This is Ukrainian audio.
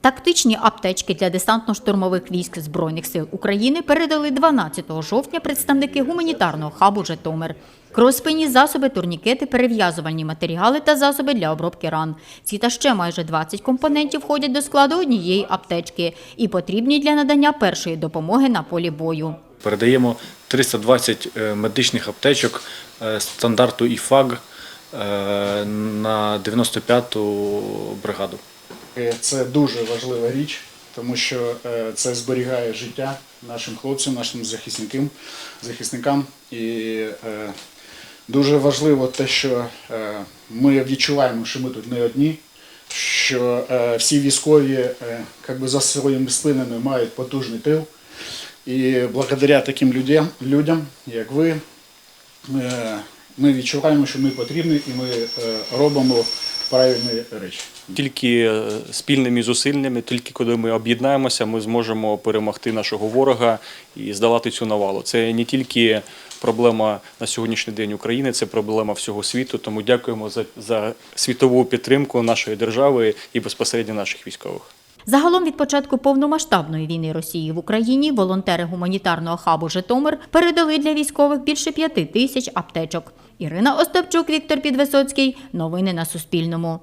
Тактичні аптечки для десантно-штурмових військ Збройних сил України передали 12 жовтня представники гуманітарного хабу Житомир. Кроспинні засоби, турнікети, перев'язувальні матеріали та засоби для обробки ран. Ці та ще майже 20 компонентів входять до складу однієї аптечки і потрібні для надання першої допомоги на полі бою. Передаємо 320 е, медичних аптечок е, стандарту ІФАГ е, на 95-ту бригаду. Е, Це дуже важлива річ, тому що е, це зберігає життя нашим хлопцям, нашим захисникам. захисникам. І е, дуже важливо те, що ми відчуваємо, що ми тут не одні, що всі військові е, би за своїми спинами мають потужний тил. І благодаря таким людям, людям як ви, ми відчуваємо, що ми потрібні і ми робимо правильні речі. Тільки е, спільними зусиллями, тільки коли ми об'єднаємося, ми зможемо перемогти нашого ворога і здолати цю навалу. Це не тільки проблема на сьогоднішній день України, це проблема всього світу. Тому дякуємо за, за світову підтримку нашої держави і безпосередньо наших військових. Загалом від початку повномасштабної війни Росії в Україні волонтери гуманітарного хабу Житомир передали для військових більше п'яти тисяч аптечок. Ірина Остапчук, Віктор Підвисоцький. Новини на Суспільному.